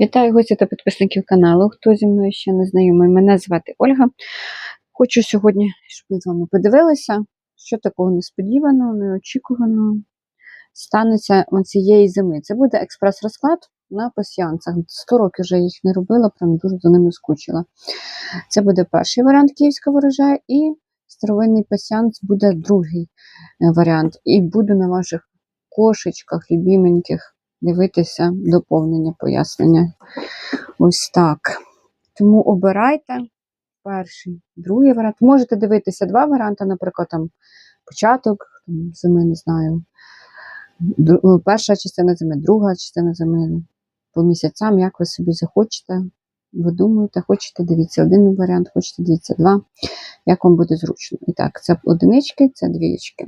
Вітаю гості та підписників каналу. Хто зі мною ще не знайомий, мене звати Ольга. Хочу сьогодні, щоб ви з вами подивилися, що такого несподіваного, неочікуваного станеться цієї зими. Це буде експрес-розклад на пасіянцях. 100 років вже їх не робила, прям дуже за ними скучила. Це буде перший варіант київського врожаю, і старовинний пасіянц буде другий е, варіант. І буду на ваших кошечках, любіменьких дивитися доповнення, пояснення. Ось так. Тому обирайте перший, другий варіант. Можете дивитися два варіанти, наприклад, там початок там, зими, не знаю. Перша частина зими, друга частина зими. По місяцям, як ви собі захочете. Ви думаєте, хочете, дивіться один варіант, хочете, дивіться два. Як вам буде зручно. І так, це одинички, це двічки.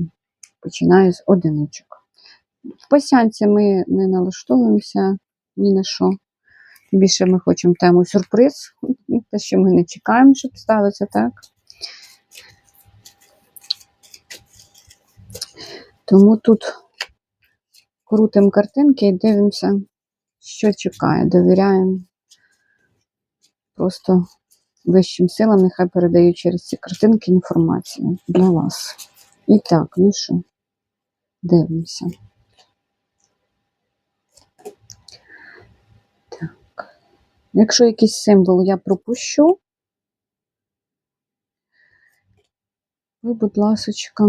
Починаю з одиничок. В пасянці ми не налаштовуємося ні на що. Більше ми хочемо тему сюрприз, те, що ми не чекаємо, щоб сталося так. Тому тут крутимо картинки і дивимося, що чекає. Довіряємо просто вищим силам, нехай передають через ці картинки інформацію для вас. І так, ну що, дивимося. Якщо якийсь символ я пропущу, ви, будь ласочка,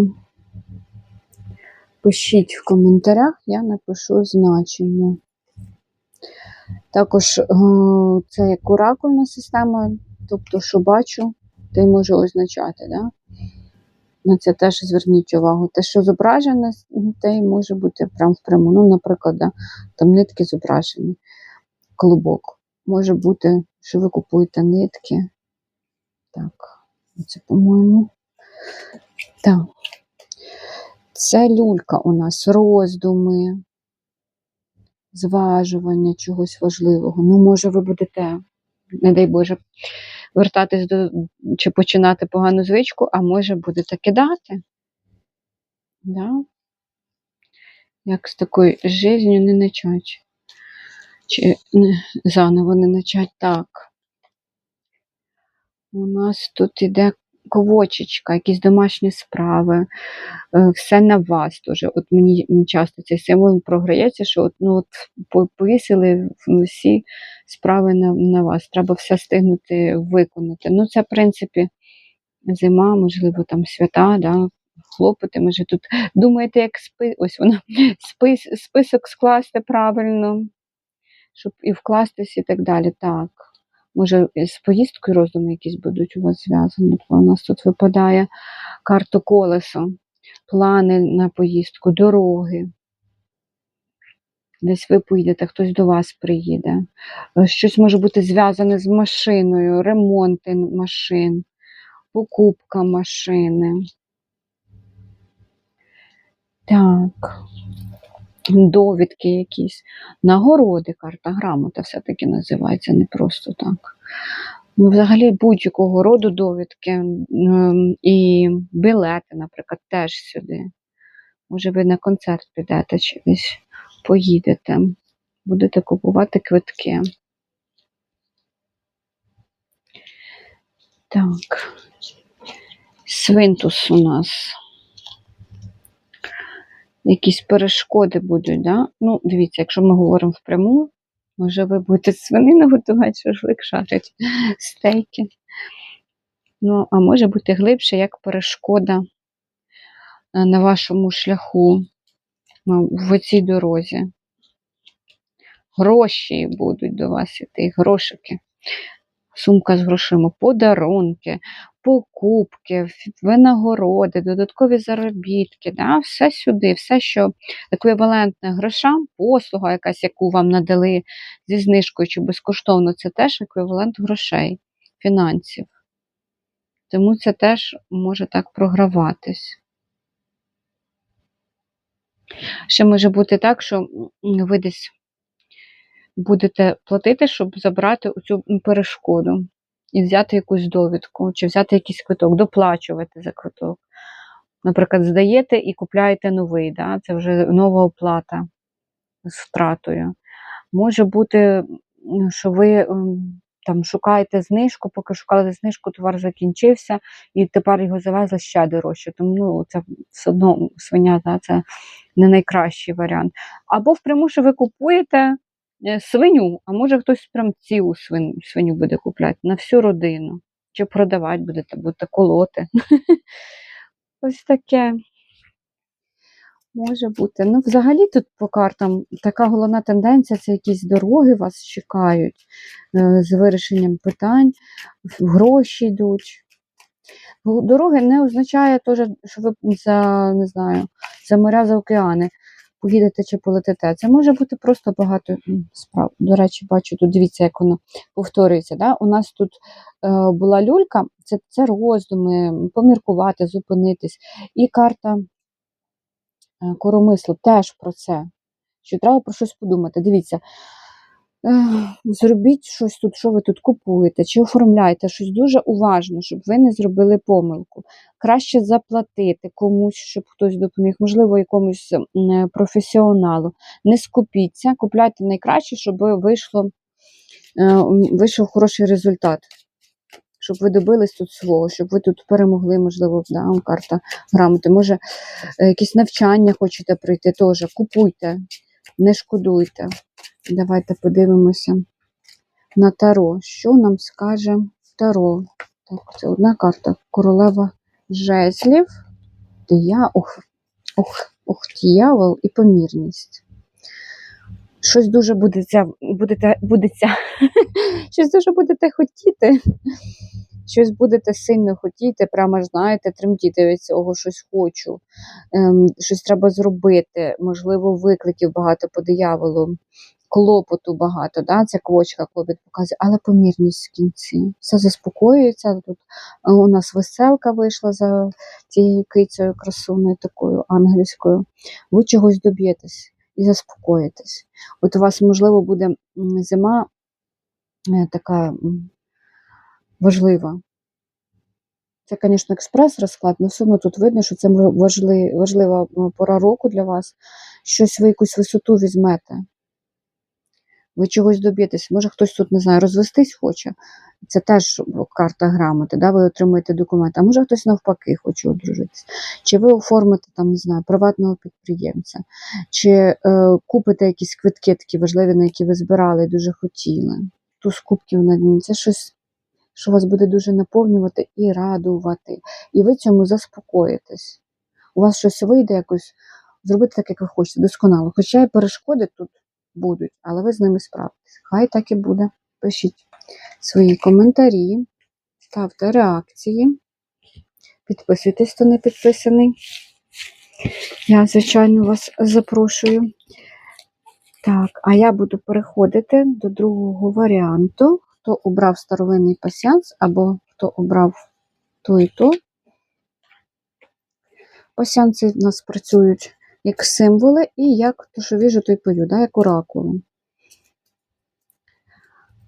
пишіть в коментарях, я напишу значення. Також е, це як оракульна система, тобто, що бачу, те й може означати. Да? На це теж зверніть увагу. Те, що зображене, те й може бути прям впряму. Ну, наприклад, да, там нитки зображені, клубок. Може бути, що ви купуєте нитки. Так, це, по-моєму. Так. Це люлька у нас, роздуми, зважування чогось важливого. Ну, може, ви будете, не дай Боже, вертатись до чи починати погану звичку, а може будете кидати. Да? Як з такою жизнью не начать. Чи не, заново не начать так. У нас тут іде ковочечка, якісь домашні справи, е, все на вас теж. От мені часто цей символ програється, що от, ну, от повісили всі справи на, на вас. Треба все встигнути виконати. Ну, це, в принципі, зима, можливо, там свята, да, хлопоти. Може, тут думаєте, як спи... ось вона спис... список скласти правильно, щоб і вкластись, і так далі. Так. Може, з поїздкою роздуми якісь будуть у вас зв'язані. Бо У нас тут випадає карта колесо, плани на поїздку, дороги. Десь ви поїдете, хтось до вас приїде. Е, Щось може бути зв'язане з машиною, ремонти машин, покупка машини. Так. Довідки якісь, нагороди, карта грамота все-таки називається, не просто так. Ну, взагалі будь-якого роду довідки і білети, наприклад, теж сюди. Може, ви на концерт підете чи десь поїдете, будете купувати квитки. Так. Свинтус у нас. Якісь перешкоди будуть, да? Ну, дивіться, якщо ми говоримо впряму, може ви будете свинину готувати, шашлик шарить, стейки. Ну, а може бути глибше, як перешкода е, на вашому шляху в цій дорозі. Гроші будуть до вас іти, грошики. Сумка з грошима, подарунки, покупки, винагороди, додаткові заробітки, да? все сюди, все, що еквівалентне грошам, послуга якась, яку вам надали зі знижкою чи безкоштовно, це теж еквівалент грошей, фінансів. Тому це теж може так програватись. Ще може бути так, що ви десь будете платити, щоб забрати цю перешкоду і взяти якусь довідку, чи взяти якийсь квиток, доплачувати за квиток. Наприклад, здаєте і купляєте новий, да? це вже нова оплата з втратою. Може бути що ви там шукаєте знижку, поки шукали знижку, товар закінчився, і тепер його завезли ще дорожче. Тому ну, це все одно свиня, да, це не найкращий варіант. Або впряму, що ви купуєте свиню, а може хтось прям цілу свиню, свиню буде купляти на всю родину. Чи продавати будете, будете колоти. Ось таке. Може бути. Ну, взагалі тут по картам така головна тенденція це якісь дороги вас чекають е, з вирішенням питань, гроші йдуть. Дороги не означає теж, що ви за, не знаю, за моря, за океани поїдете чи полетите. Це може бути просто багато справ. До речі, бачу тут, дивіться, як воно повторюється. Да? У нас тут е, була люлька, це, це роздуми, поміркувати, зупинитись. І карта е, коромислу теж про це. Що треба про щось подумати. Дивіться, зробіть щось тут, що ви тут купуєте, чи оформляєте щось дуже уважно, щоб ви не зробили помилку. Краще заплатити комусь, щоб хтось допоміг, можливо, якомусь е, професіоналу. Не скупіться, купляйте найкраще, щоб вийшло, е, вийшов хороший результат. Щоб ви добились тут свого, щоб ви тут перемогли, можливо, да, карта грамоти. Може, е, якісь навчання хочете пройти, теж купуйте, не шкодуйте. Давайте подивимося на Таро. Що нам скаже Таро? Так, це одна карта. Королева жезлів, дия, ох, ох, ох, дьявол і помірність. Щось дуже будете, будете, будете, щось дуже будете хотіти. Щось будете сильно хотіти, прямо ж знаєте, тремтіти від цього, щось хочу, ем, щось треба зробити, можливо, викликів багато по дияволу, клопоту багато, да? ця квочка клопіт показує, але помірність в кінці. Все заспокоюється. Тут е, у нас веселка вийшла за цією кицею красуною, такою ангельською. Ви чогось доб'єтесь і заспокоїтесь. От у вас, можливо, буде зима е, така важлива. Це, звісно, експрес-розклад, але все одно тут видно, що це важлива пора року для вас. Щось ви якусь висоту візьмете. Ви чогось доб'єтесь. Може, хтось тут, не знаю, розвестись хоче. Це теж карта грамоти, да? ви отримуєте документ. А може хтось навпаки хоче одружитись. Чи ви оформите там, не знаю, приватного підприємця, чи е, купите якісь квитки такі важливі, на які ви збирали і дуже хотіли. Туз кубків на дні. Це щось, що вас буде дуже наповнювати і радувати. І ви цьому заспокоїтесь. У вас щось вийде якось зробити так, як ви хочете, досконало. Хоча і перешкоди тут будуть, але ви з ними справитесь. Хай так і буде. Пишіть свої коментарі, ставте реакції, підписуйтесь, хто не підписаний. Я, звичайно, вас запрошую. Так, а я буду переходити до другого варіанту. Хто обрав старовинний пасіанс, або хто обрав то і то. Пасіанці в нас працюють як символи і як то, що віжу, то й пою, да, як оракули.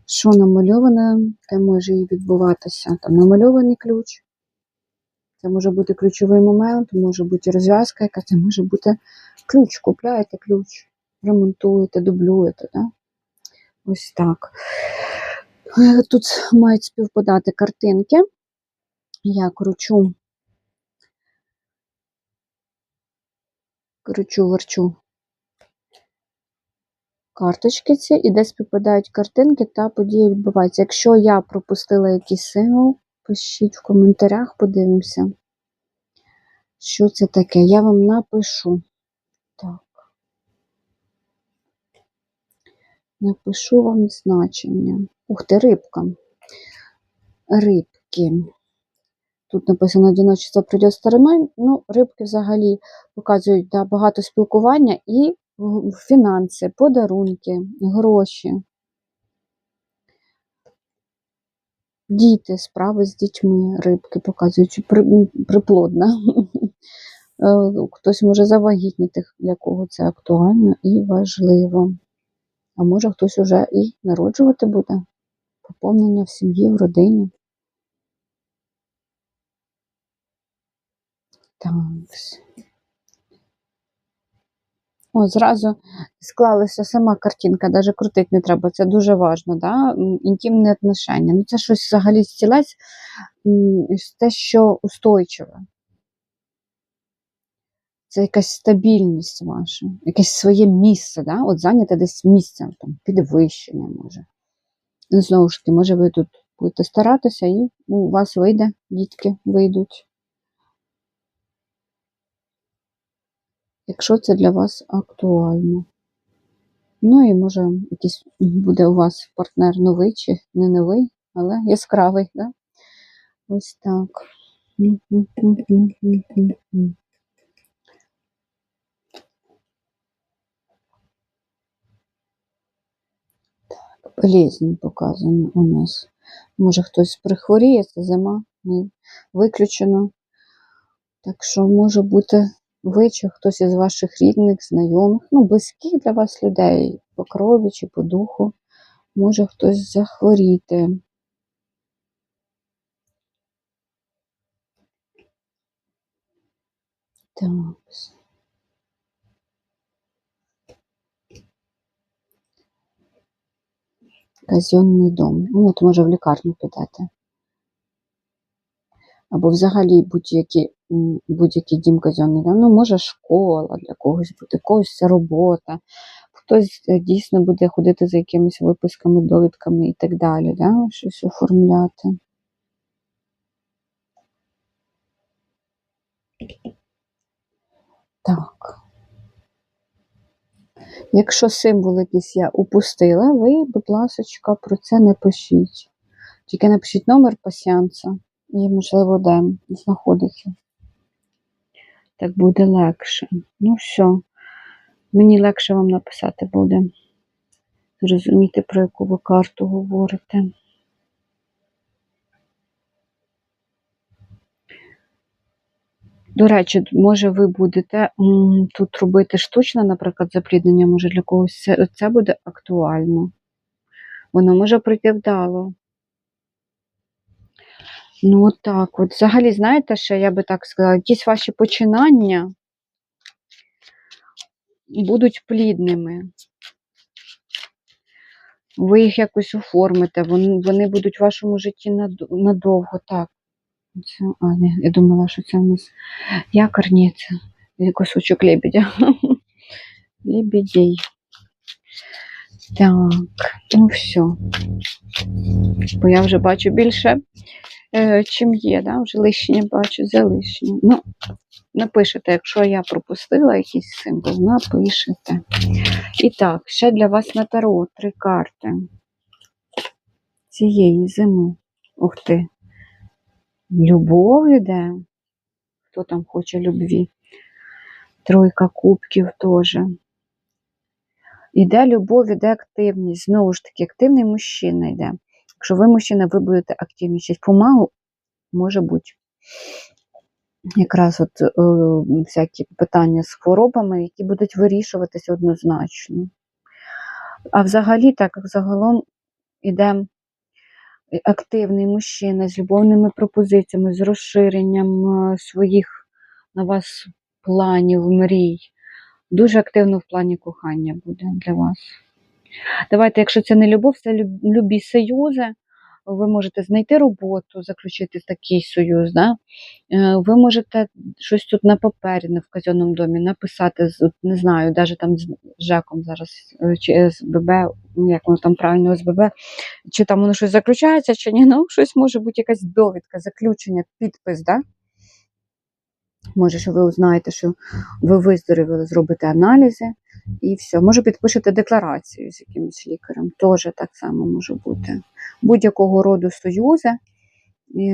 Що намальоване, те може і відбуватися. Там намальований ключ. Це може бути ключовий момент, може бути розв'язка, яка це може бути ключ. Купляєте ключ, ремонтуєте, дублюєте. Да? Ось так. Е, Тут мають співпадати картинки. Я кручу, кручу, верчу карточки ці, і де співпадають картинки та події відбуваються. Якщо я пропустила якийсь символ, пишіть в коментарях, подивимося, що це таке. Я вам напишу. Так. Напишу вам значення. Ух ти, рибка. Рибки. Тут написано одиночество прийде стороною. Ну, рибки взагалі показують да, багато спілкування і фінанси, подарунки, гроші. Діти, справи з дітьми, рибки показують, приплодна. Е, Хтось може завагітніти, для кого це актуально і важливо. А може хтось уже і народжувати буде. Поповнення в сім'ї, в родині. Так. О, зразу склалася сама картинка, навіть крутити не треба, це дуже важливо, да? Інтимні отношення. Ну, це щось взагалі стілець, те, що устойчиве. Це якась стабільність ваша, якесь своє місце, да? от зайняте десь місцем, там, підвищення може. Знову ж таки, може, ви тут будете старатися і у вас вийде, дітки вийдуть. Якщо це для вас актуально. Ну і може якийсь буде у вас партнер новий чи не новий, але яскравий, да? Ось так. Так, болезнь показана у нас. Може хтось прихворіє, це зима, не виключено. Так що може бути ви чи хтось із ваших рідних, знайомих, ну, близьких для вас людей по крові чи по духу, може хтось захворіти. Так. Казенний дом. Ну, от може в лікарню підете. Або взагалі будь-який м, будь-який дім казенний дом. Ну, може школа для когось буде, когось це робота. Хтось е, дійсно буде ходити за якимись виписками, довідками і так далі, да? щось оформляти. Так. Якщо символ якийсь я упустила, ви, будь ласка, про це не пишіть. Тільки напишіть номер пасіанса і, можливо, де знаходиться. Так буде легше. Ну все. Мені легше вам написати буде. Зрозуміти, про яку ви карту говорите. До речі, може ви будете тут робити штучне, наприклад, запліднення, може для когось це, це буде актуально. Воно може пройти вдало. Ну, так. От взагалі, знаєте, що я би так сказала, якісь ваші починання будуть плідними. Ви їх якось оформите, вони, вони будуть в вашому житті надовго. Так. Це, а, ні, я думала, що це у нас якор, ні, це кусочок лебедя. Лебедей. Так, ну все. Бо я вже бачу більше, чим є, да? вже лишнє бачу, за лишнє. Ну, напишете, якщо я пропустила якийсь символ, напишете. І так, ще для вас на таро три карти цієї зими. Ух ти. Любов іде. Хто там хоче любві? Тройка кубків теж. Іде любов, іде активність. Знову ж таки, активний мужчина йде. Якщо ви мужчина, ви будете активнішати. Помагу може бути. Якраз от е, всякі питання з хворобами, які будуть вирішуватися однозначно. А взагалі, так як загалом іде активний мужчина з любовними пропозиціями, з розширенням е, своїх на вас планів, мрій. Дуже активно в плані кохання буде для вас. Давайте, якщо це не любов, це любі союзи. Ви можете знайти роботу, заключити такий союз. Да? Е, Ви можете щось тут на папері, на вказаному домі написати, не знаю, навіть там з ЖЕКом зараз, е, чи СББ, ну, як воно там правильно СББ, чи там воно щось заключається, чи ні. Ну, щось може бути якась довідка, заключення, підпис, да? Може, що ви узнаєте, що ви виздоровіли, зробите аналізи і все. Може, підпишете декларацію з якимось лікарем. Теж так само може бути. Будь-якого роду союзи е,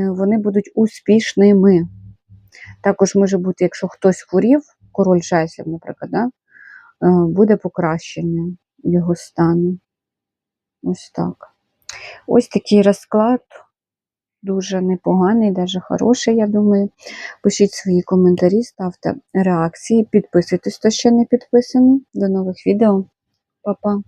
вони будуть успішними. Також може бути, якщо хтось хворів, король жезлів, наприклад, да? е, буде покращення його стану. Ось так. Ось такий розклад. Дуже непоганий, дуже хороший, я думаю. Пишіть свої коментарі, ставте реакції, підписуйтесь, хто ще не підписаний. До нових відео. Па-па!